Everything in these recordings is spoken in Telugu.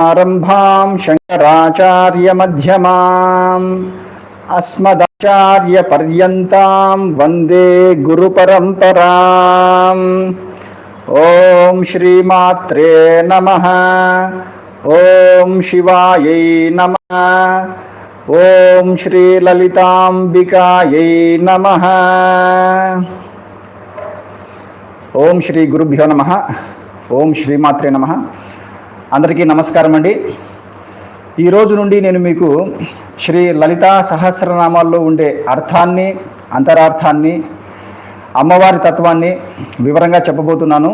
ఆరంభాం శంకరాచార్యమధ్యమాం అస్మదాచార్యపర్యంతాం వందే గురుపరంపరాం ఓం శ్రీమాత్రే నమ ఓం శివాయై నమ ఓం శ్రీలలితాంబికాయై నమ ఓం శ్రీ గురుభ్యో నమ ఓం శ్రీమాత్రే నమ అందరికీ నమస్కారం అండి. ఈరోజు నుండి నేను మీకు శ్రీ లలితా సహస్రనామాల్లో ఉండే అర్థాన్ని అంతరార్థాన్ని అమ్మవారి తత్వాన్ని వివరంగా చెప్పబోతున్నాను.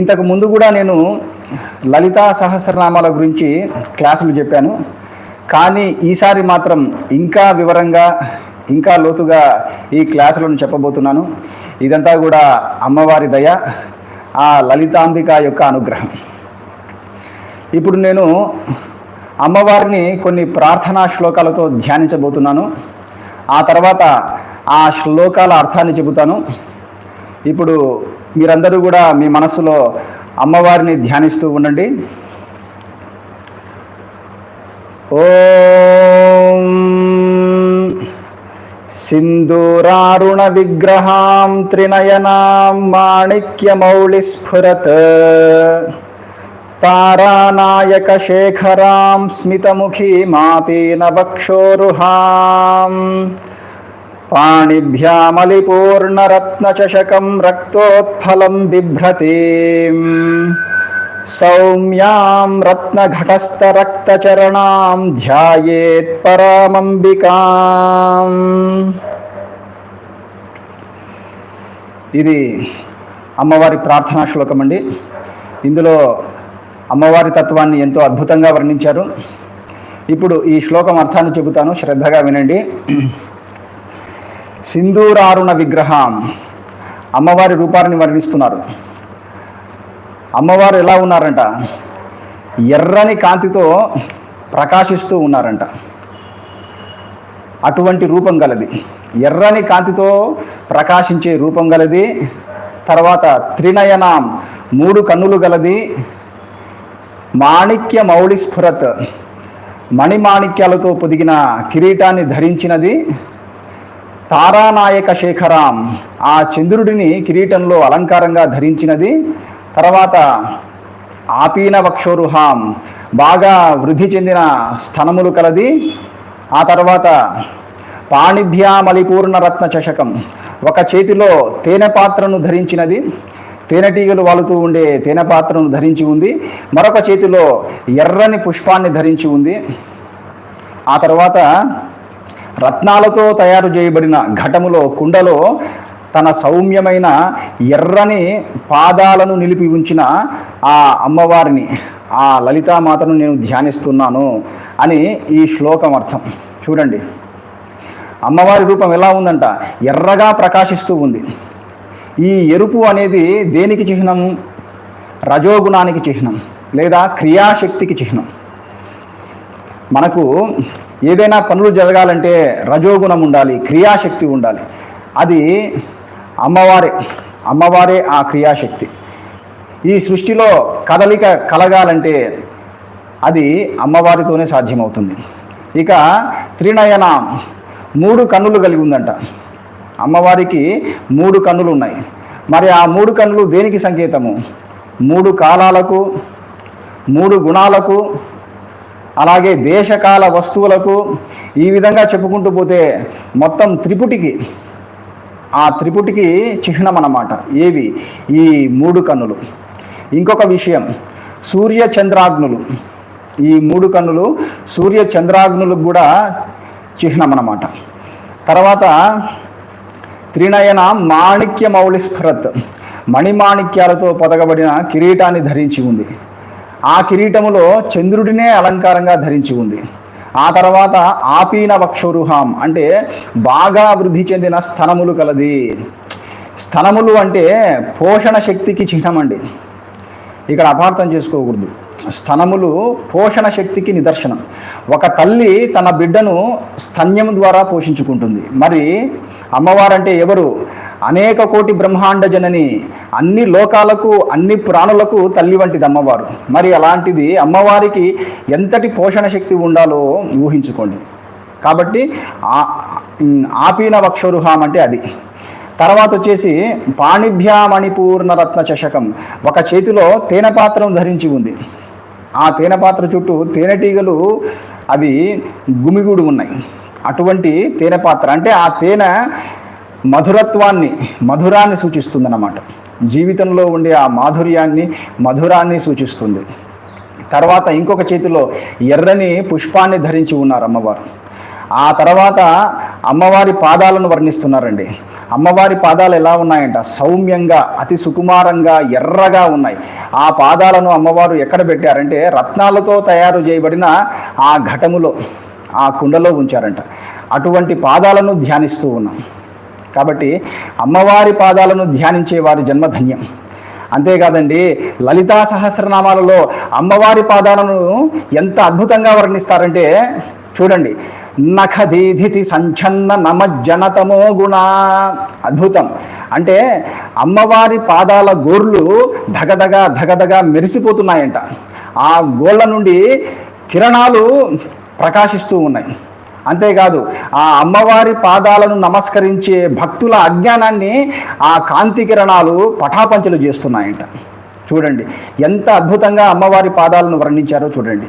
ఇంతకు ముందు కూడా నేను లలితా సహస్రనామాల గురించి క్లాసులు చెప్పాను. కానీ ఈసారి మాత్రం ఇంకా వివరంగా ఇంకా లోతుగా ఈ క్లాసులను చెప్పబోతున్నాను. ఇదంతా కూడా అమ్మవారి దయ ఆ లలితాంబిక యొక్క అనుగ్రహం. ఇప్పుడు నేను అమ్మవారిని కొన్ని ప్రార్థనా శ్లోకాలతో ధ్యానించబోతున్నాను. ఆ తర్వాత ఆ శ్లోకాల అర్థాన్ని చెబుతాను. ఇప్పుడు మీరందరూ కూడా మీ మనసులో అమ్మవారిని ధ్యానిస్తూ ఉండండి. ఓం సింధూరారుణ విగ్రహాం త్రినయనాం మాణిక్యమౌళిస్ఫురత్. తారానాయక శేఖరాం స్మితముఖీమాపీన వక్షోరుహాం పాణిభ్యామలిపూర్ణరత్నచషకం రక్తోత్ఫలం బిభ్రతీం. సౌమ్యాం రత్నఘటస్థరక్తచరణాం ధ్యాయేత్ పరామంబికాం. ఇది అమ్మవారి ప్రార్థనా శ్లోకం అండి ఇందులో అమ్మవారి తత్వాన్ని ఎంతో అద్భుతంగా వర్ణించారు. ఇప్పుడు ఈ శ్లోకం అర్థాన్ని చెబుతాను శ్రద్ధగా వినండి. సింధూరారుణ విగ్రహం. అమ్మవారి రూపాన్ని వర్ణిస్తున్నారు. అమ్మవారు ఎలా ఉన్నారంట? ఎర్రని కాంతితో ప్రకాశిస్తూ ఉన్నారంట. అటువంటి రూపం గలది. ఎర్రని కాంతితో ప్రకాశించే రూపం గలది. తర్వాత త్రినయనం మూడు కన్నులు గలది. మాణిక్య మౌళి స్ఫురత్. మణిమాణిక్యాలతో పొదిగిన కిరీటాన్ని ధరించినది తారానాయక శేఖరాం. ఆ చంద్రుడిని కిరీటంలో అలంకారంగా ధరించినది తర్వాత ఆపీన వక్షోరుహాం బాగా వృద్ధి చెందిన స్థనములు కలది ఆ తర్వాత పాణిభ్యామలిపూర్ణ రత్న చషకం ఒక చేతిలో తేనె పాత్రను ధరించినది తేనెటీగలు వాలుతూ ఉండే తేనె పాత్రను ధరించి ఉంది. మరొక చేతిలో ఎర్రని పుష్పాన్ని ధరించి ఉంది. ఆ తర్వాత రత్నాలతో తయారు చేయబడిన ఘటములో కుండలో తన సౌమ్యమైన ఎర్రని పాదాలను నిలిపి ఉంచిన ఆ అమ్మవారిని ఆ లలితామాతను నేను ధ్యానిస్తున్నాను అని ఈ శ్లోకం అర్థం. చూడండి. అమ్మవారి రూపం ఎలా ఉందంట? ఎర్రగా ప్రకాశిస్తూ ఉంది. ఈ ఎరుపు అనేది దేనికి చిహ్నం? రజోగుణానికి చిహ్నం లేదా క్రియాశక్తికి చిహ్నం. మనకు ఏదైనా పనులు జరగాలంటే రజోగుణం ఉండాలి క్రియాశక్తి ఉండాలి. అది అమ్మవారే అమ్మవారే ఆ క్రియాశక్తి. ఈ సృష్టిలో కదలిక కలగాలంటే అది అమ్మవారితోనే సాధ్యమవుతుంది. ఇక త్రినయన మూడు కన్నులు కలిగి ఉందంట. అమ్మవారికి మూడు కన్నులు ఉన్నాయి మరి ఆ మూడు కన్నులు దేనికి సంకేతము? మూడు కాలాలకు మూడు గుణాలకు అలాగే దేశకాల వస్తువులకు ఈ విధంగా చెప్పుకుంటూ పోతే మొత్తం త్రిపుటికి ఆ త్రిపుటికి చిహ్నం అన్నమాట ఏవి? ఈ మూడు కన్నులు. ఇంకొక విషయం సూర్య చంద్రాగ్నులు. ఈ మూడు కన్నులు సూర్య చంద్రాగ్నులకు కూడా చిహ్నం అన్నమాట తర్వాత త్రినయన మాణిక్య మౌళి మణిమాణిక్యాలతో పొదగబడిన కిరీటాన్ని ధరించి ఉంది. ఆ కిరీటములో చంద్రుడినే అలంకారంగా ధరించి ఉంది. ఆ తర్వాత ఆపీన వక్షోరుహాం అంటే బాగా వృద్ధి చెందిన స్థనములు కలది. స్థనములు అంటే పోషణ శక్తికి చిహ్నం అండి ఇక్కడ అపార్థం చేసుకోకూడదు. స్తనములు పోషణ శక్తికి నిదర్శనం. ఒక తల్లి తన బిడ్డను స్తన్యం ద్వారా పోషించుకుంటుంది. మరి అమ్మవారంటే ఎవరు? అనేక కోటి బ్రహ్మాండ జనని అన్ని లోకాలకు అన్ని ప్రాణులకు తల్లి వంటిది అమ్మవారు. మరి అలాంటిది అమ్మవారికి ఎంతటి పోషణ శక్తి ఉండాలో ఊహించుకోండి. కాబట్టి ఆపీన వక్షరుహాం అంటే అది. తర్వాత వచ్చేసి పాణిభ్యా మణిపూర్ణ రత్న చషకం ఒక చేతిలో తేనె పాత్రం ధరించి ఉంది. ఆ తేనె పాత్ర చుట్టూ తేనెటీగలు అవి గుమిగూడు ఉన్నాయి. అటువంటి తేనె పాత్ర అంటే ఆ తేనె మధురత్వాన్ని మధురాన్ని సూచిస్తుందన్నమాట. జీవితంలో ఉండే ఆ మాధుర్యాన్ని మధురాన్ని సూచిస్తుంది. తర్వాత ఇంకొక చేతిలో ఎర్రని పుష్పాన్ని ధరించి ఉన్నారు అమ్మవారు. ఆ తర్వాత అమ్మవారి పాదాలను వర్ణిస్తున్నారండి. అమ్మవారి పాదాలు ఎలా ఉన్నాయంట? సౌమ్యంగా అతి సుకుమారంగా ఎర్రగా ఉన్నాయి. ఆ పాదాలను అమ్మవారు ఎక్కడ పెట్టారంటే రత్నాలతో తయారు చేయబడిన ఆ ఘటములో ఆ కుండలో ఉంచారంట. అటువంటి పాదాలను ధ్యానిస్తూ ఉన్నాం. కాబట్టి అమ్మవారి పాదాలను ధ్యానించే వారి జన్మధన్యం. అంతేకాదండి లలితా సహస్రనామాలలో అమ్మవారి పాదాలను ఎంత అద్భుతంగా వర్ణిస్తారంటే చూడండి నఖదీధితి సంఛన్న నమజ్జనతమో గుణ. అద్భుతం. అంటే అమ్మవారి పాదాల గోర్లు ధగధగా ధగధగా మెరిసిపోతున్నాయంట. ఆ గోళ్ళ నుండి కిరణాలు ప్రకాశిస్తూ ఉన్నాయి. అంతేకాదు ఆ అమ్మవారి పాదాలను నమస్కరించే భక్తుల అజ్ఞానాన్ని ఆ కాంతి కిరణాలు పటాపంచలు చేస్తున్నాయంట. చూడండి ఎంత అద్భుతంగా అమ్మవారి పాదాలను వర్ణించారో చూడండి.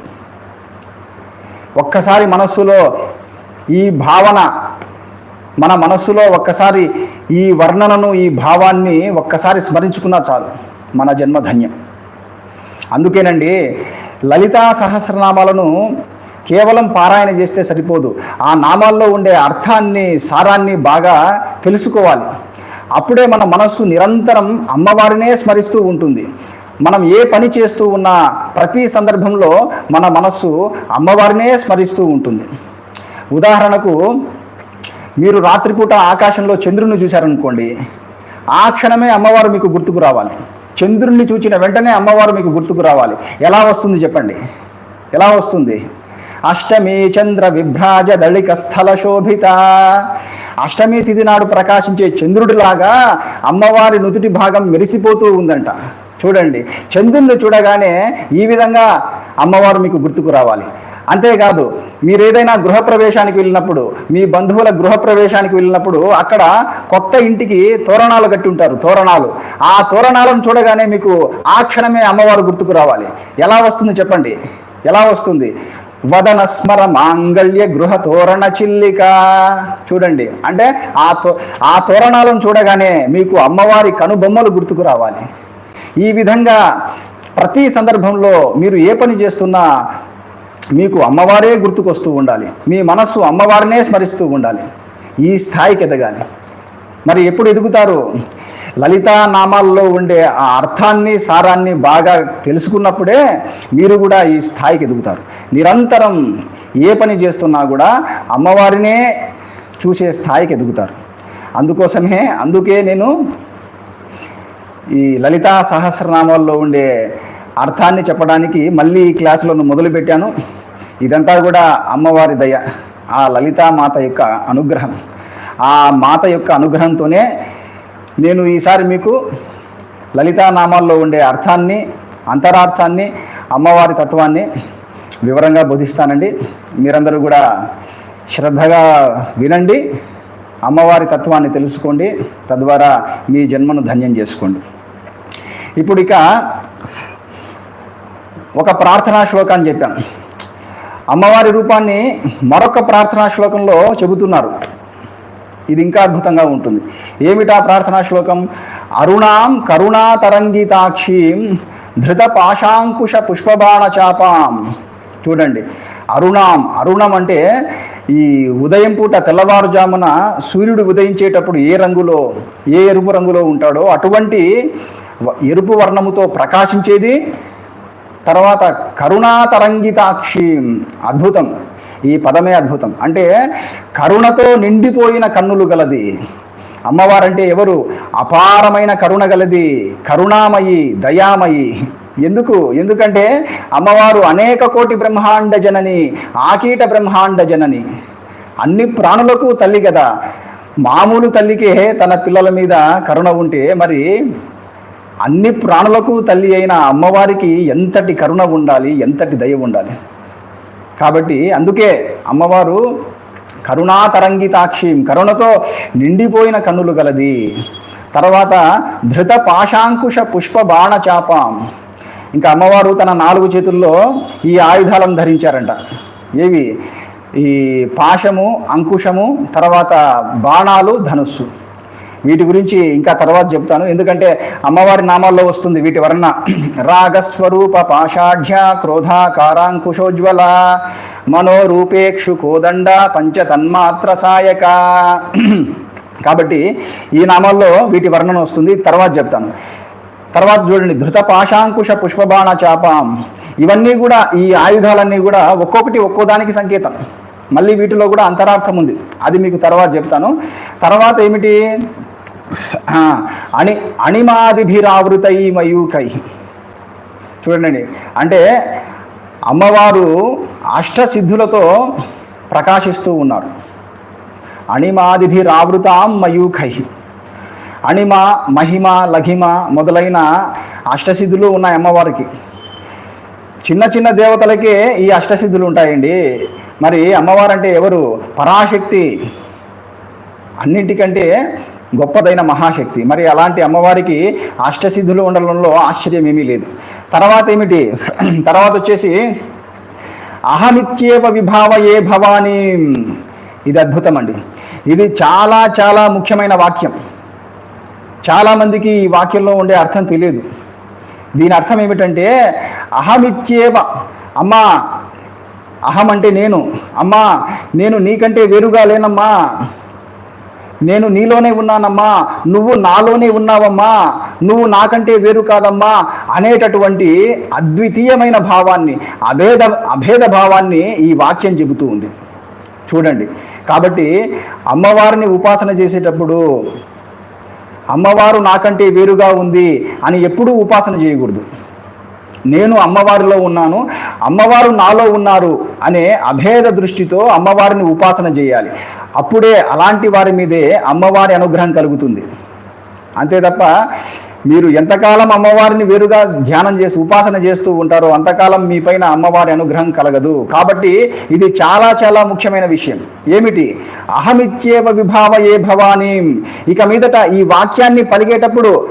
ఒక్కసారి మనస్సులో ఈ భావన మన మనస్సులో ఒక్కసారి ఈ వర్ణనను ఈ భావాన్ని ఒక్కసారి స్మరించుకున్నా చాలు మన జన్మ ధన్యం. అందుకేనండి లలితా సహస్రనామాలను కేవలం పారాయణ చేస్తే సరిపోదు. ఆ నామాల్లో ఉండే అర్థాన్ని సారాన్ని బాగా తెలుసుకోవాలి. అప్పుడే మన మనస్సు నిరంతరం అమ్మవారినే స్మరిస్తూ ఉంటుంది. మనం ఏ పని చేస్తూ ఉన్నా ప్రతి సందర్భంలో మన మనస్సు అమ్మవారినే స్మరిస్తూ ఉంటుంది. ఉదాహరణకు మీరు రాత్రిపూట ఆకాశంలో చంద్రుని చూశారనుకోండి ఆ క్షణమే అమ్మవారు మీకు గుర్తుకు రావాలి. చంద్రుణ్ణి చూచిన వెంటనే అమ్మవారు మీకు గుర్తుకు రావాలి. ఎలా వస్తుంది చెప్పండి? ఎలా వస్తుంది? అష్టమి చంద్ర విభ్రాజ దళిక స్థల శోభిత. అష్టమి తిథి నాడు ప్రకాశించే చంద్రుడిలాగా అమ్మవారి నుదుటి భాగం మెరిసిపోతూ ఉందంట. చూడండి చంద్రుణ్ణి చూడగానే ఈ విధంగా అమ్మవారు మీకు గుర్తుకు రావాలి. అంతేకాదు మీరు ఏదైనా గృహప్రవేశానికి వెళ్ళినప్పుడు మీ బంధువుల గృహప్రవేశానికి వెళ్ళినప్పుడు అక్కడ కొత్త ఇంటికి తోరణాలు కట్టి ఉంటారు తోరణాలు. ఆ తోరణాలను చూడగానే మీకు ఆ క్షణమే అమ్మవారు గుర్తుకు రావాలి. ఎలా వస్తుంది చెప్పండి? ఎలా వస్తుంది? వదన స్మర మాంగళ్య గృహ తోరణ చిల్లిక. చూడండి అంటే ఆ తో ఆ తోరణాలను చూడగానే మీకు అమ్మవారి కనుబొమ్మలు గుర్తుకు రావాలి. ఈ విధంగా ప్రతి సందర్భంలో మీరు ఏ పని చేస్తున్నా మీకు అమ్మవారే గుర్తుకొస్తూ ఉండాలి. మీ మనస్సు అమ్మవారినే స్మరిస్తూ ఉండాలి. ఈ స్థాయికి ఎదగాలి. మరి ఎప్పుడు ఎదుగుతారు? లలితా నామాల్లో ఉండే ఆ అర్థాన్ని సారాన్ని బాగా తెలుసుకున్నప్పుడే మీరు కూడా ఈ స్థాయికి ఎదుగుతారు. నిరంతరం ఏ పని చేస్తున్నా కూడా అమ్మవారినే చూసే స్థాయికి ఎదుగుతారు. అందుకోసమే అందుకే నేను ఈ లలితా సహస్రనామాల్లో ఉండే అర్థాన్ని చెప్పడానికి మళ్ళీ ఈ క్లాసులను మొదలుపెట్టాను. ఇదంతా కూడా అమ్మవారి దయ ఆ లలితా మాత యొక్క అనుగ్రహం. ఆ మాత యొక్క అనుగ్రహంతోనే నేను ఈసారి మీకు లలితా నామాల్లో ఉండే అర్థాన్ని అంతరార్థాన్ని అమ్మవారి తత్వాన్ని వివరంగా బోధిస్తానండి. మీరందరూ కూడా శ్రద్ధగా వినండి అమ్మవారి తత్వాన్ని తెలుసుకోండి తద్వారా మీ జన్మను ధన్యం చేసుకోండి. ఇప్పుడు ఇక ఒక ప్రార్థనా శ్లోకాన్ని చెప్పాం. అమ్మవారి రూపాన్ని మరొక ప్రార్థనా శ్లోకంలో చెబుతున్నారు. ఇది ఇంకా అద్భుతంగా ఉంటుంది. ఏమిటా ప్రార్థనా శ్లోకం? అరుణాం కరుణా తరంగితాక్షీం ధృత పాశాంకుశ పుష్పబాణ చాపాం. చూడండి. అరుణాం అరుణం అంటే ఈ ఉదయం పూట తెల్లవారుజామున సూర్యుడు ఉదయించేటప్పుడు ఏ రంగులో ఏ ఎరుపు రంగులో ఉంటాడో అటువంటి ఎరుపు వర్ణముతో ప్రకాశించేది తర్వాత కరుణాతరంగితాక్షి అద్భుతం ఈ పదమే అద్భుతం. అంటే కరుణతో నిండిపోయిన కన్నులు గలది. అమ్మవారంటే ఎవరు? అపారమైన కరుణ గలది కరుణామయి దయామయి. ఎందుకు? ఎందుకంటే అమ్మవారు అనేక కోటి బ్రహ్మాండ జనని ఆకీట బ్రహ్మాండ జనని. అన్ని ప్రాణులకు తల్లి కదా మామూలు తల్లికే తన పిల్లల మీద కరుణ ఉంటే మరి అన్ని ప్రాణులకు తల్లి అయిన అమ్మవారికి ఎంతటి కరుణ ఉండాలి ఎంతటి దయ ఉండాలి? కాబట్టి అందుకే అమ్మవారు కరుణాతరంగితాక్షి కరుణతో నిండిపోయిన కన్నులు గలది. తర్వాత ధృత పాశాంకుశ పుష్ప బాణ చాపం. ఇంకా అమ్మవారు తన నాలుగు చేతుల్లో ఈ ఆయుధాలను ధరించారంట. ఏవి? ఈ పాశము అంకుశము తర్వాత బాణాలు ధనుస్సు. వీటి గురించి ఇంకా తర్వాత చెప్తాను ఎందుకంటే అమ్మవారి నామాల్లో వస్తుంది వీటి వర్ణ. రాగస్వరూప పాషాఢ్య క్రోధాకారాంకుశోజ్వల మనోరూపేక్షు కోదండ పంచతన్మాత్ర సాయక. కాబట్టి ఈ నామాల్లో వీటి వర్ణన వస్తుంది. తర్వాత చెప్తాను. తర్వాత చూడండి. ధృత పాశాంకుశ పుష్పబాణ చాపం. ఇవన్నీ కూడా ఈ ఆయుధాలన్నీ కూడా ఒక్కొక్కటి ఒక్కో దానికి సంకేతం. మళ్ళీ వీటిలో కూడా అంతరార్థం ఉంది. అది మీకు తర్వాత చెప్తాను. తర్వాత ఏమిటి? ఆ, అణి అణిమాదిభిరావృతై మయూకై. చూడండి అంటే అమ్మవారు అష్టసిద్ధులతో ప్రకాశిస్తూ ఉన్నారు. అణిమాదిభిరావృతాం మయూఖై అణిమ మహిమ లఘిమ మొదలైన అష్టసిద్ధులు ఉన్నాయి అమ్మవారికి. చిన్న చిన్న దేవతలకే ఈ అష్టసిద్ధులు ఉంటాయండి. మరి అమ్మవారు అంటే ఎవరు? పరాశక్తి అన్నింటికంటే గొప్పదైన మహాశక్తి. మరి అలాంటి అమ్మవారికి అష్టసిద్ధులు ఉండడంలో ఆశ్చర్యం ఏమీ లేదు. తర్వాత ఏమిటి? తర్వాత వచ్చేసి అహమిత్యేవ విభావయే భవానీ. ఇది అద్భుతం అండి. ఇది చాలా చాలా ముఖ్యమైన వాక్యం. చాలామందికి ఈ వాక్యంలో ఉండే అర్థం తెలియదు. దీని అర్థం ఏమిటంటే అహమిత్యేవ అమ్మా అహం అంటే నేను అమ్మా నేను నీకంటే వేరుగా లేనమ్మా నేను నీలోనే ఉన్నానమ్మా. నువ్వు నాలోనే ఉన్నావమ్మా. నువ్వు నాకంటే వేరు కాదమ్మా అనేటటువంటి అద్వితీయమైన భావాన్ని అభేద అభేద భావాన్ని ఈ వాక్యం చెబుతూ ఉంది. చూడండి. కాబట్టి అమ్మవారిని ఉపాసన చేసేటప్పుడు అమ్మవారు నాకంటే వేరుగా ఉంది అని ఎప్పుడూ ఉపాసన చేయకూడదు. నేను అమ్మవారిలో ఉన్నాను అమ్మవారు నాలో ఉన్నారు అనే అభేద దృష్టితో అమ్మవారిని ఉపాసన చేయాలి. అప్పుడే అలాంటి వారి మీదే అమ్మవారి అనుగ్రహం కలుగుతుంది. అంతే తప్ప మీరు ఎంతకాలం అమ్మవారిని వేరుగా ధ్యానం చేసి ఉపాసన చేస్తూ ఉంటారో అంతకాలం మీ పైన అమ్మవారి అనుగ్రహం కలగదు. కాబట్టి ఇది చాలా చాలా ముఖ్యమైన విషయం. ఏమిటి? అహమిచ్చేవ విభావ ఏ భవానీ. ఇక మీదట ఈ వాక్యాన్ని పలిగేటప్పుడు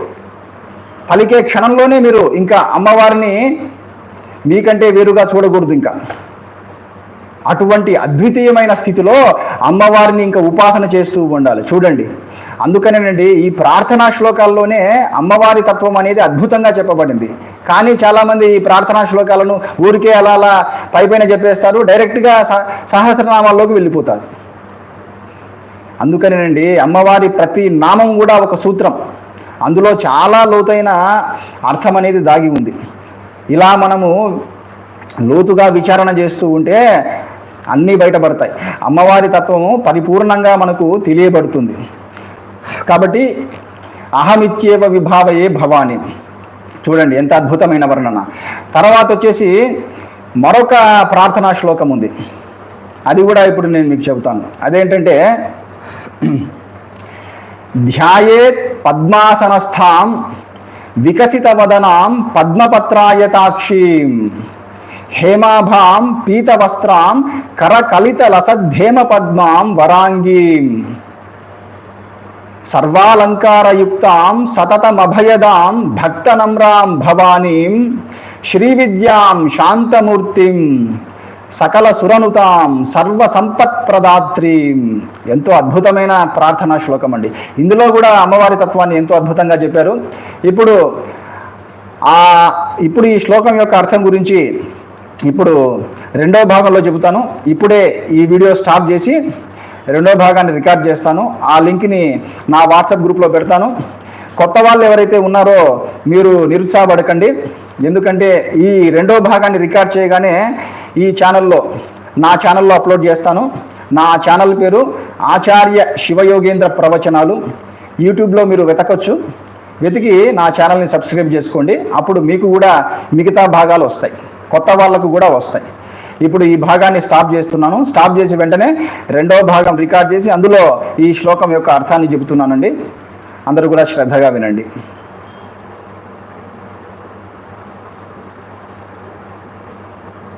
పలికే క్షణంలోనే మీరు ఇంకా అమ్మవారిని మీకంటే వేరుగా చూడకూడదు ఇంకా. అటువంటి అద్వితీయమైన స్థితిలో అమ్మవారిని ఇంకా ఉపాసన చేస్తూ ఉండాలి. చూడండి. అందుకనేనండి ఈ ప్రార్థనా శ్లోకాల్లోనే అమ్మవారి తత్వం అనేది అద్భుతంగా చెప్పబడింది. కానీ చాలామంది ఈ ప్రార్థనా శ్లోకాలను ఊరికే అలా అలా పైపైన చెప్పేస్తారు. డైరెక్ట్గా సహస్రనామాల్లోకి వెళ్ళిపోతారు. అందుకనేనండి అమ్మవారి ప్రతి నామం కూడా ఒక సూత్రం. అందులో చాలా లోతైన అర్థం అనేది దాగి ఉంది. ఇలా మనము లోతుగా విచారణ చేస్తూ ఉంటే అన్నీ బయటపడతాయి. అమ్మవారి తత్వము పరిపూర్ణంగా మనకు తెలియబడుతుంది. కాబట్టి అహమిత్యేవ విభావయే భవాని. చూడండి ఎంత అద్భుతమైన వర్ణన. తర్వాత వచ్చేసి మరొక ప్రార్థనా శ్లోకం ఉంది. అది కూడా ఇప్పుడు నేను మీకు చెబుతాను. అదేంటంటే ధ్యాయేత్ పద్మాసనస్థాం వికసితవదనాం పద్మపత్రాయతాక్షీం హేమాభాం పీతవస్త్రాం కరకలితలసద్ధేమ పద్మాం వరాంగీం సర్వాలంకారయుక్తాం సతతమభయదాం భక్తనమ్రాం భవానీం శ్రీవిద్యాం శాంతమూర్తిం సకల సురనుతాం సర్వ సంపత్ప్రదాత్రీం ఎంతో అద్భుతమైన ప్రార్థనా శ్లోకం అండి. ఇందులో కూడా అమ్మవారి తత్వాన్ని ఎంతో అద్భుతంగా చెప్పారు. ఇప్పుడు ఆ ఇప్పుడు ఈ శ్లోకం యొక్క అర్థం గురించి ఇప్పుడు రెండో భాగంలో చెబుతాను. ఇప్పుడే ఈ వీడియో స్టాప్ చేసి రెండో భాగాన్ని రికార్డ్ చేస్తాను. ఆ లింక్ని నా వాట్సాప్ గ్రూప్లో పెడతాను. కొత్త వాళ్ళు ఎవరైతే ఉన్నారో మీరు నిరుత్సాహపడకండి. ఎందుకంటే ఈ రెండో భాగాన్ని రికార్డ్ చేయగానే ఈ ఛానల్లో నా ఛానల్లో అప్లోడ్ చేస్తాను. నా ఛానల్ పేరు ఆచార్య శివయోగేంద్ర ప్రవచనాలు. యూట్యూబ్లో మీరు వెతకొచ్చు. వెతికి నా ఛానల్ని సబ్స్క్రైబ్ చేసుకోండి. అప్పుడు మీకు కూడా మిగతా భాగాలు వస్తాయి. కొత్త వాళ్ళకు కూడా వస్తాయి. ఇప్పుడు ఈ భాగాన్ని స్టాప్ చేస్తున్నాను. స్టాప్ చేసి వెంటనే రెండవ భాగం రికార్డ్ చేసి అందులో ఈ శ్లోకం యొక్క అర్థాన్ని చెబుతున్నానండి. అందరూ కూడా శ్రద్ధగా వినండి.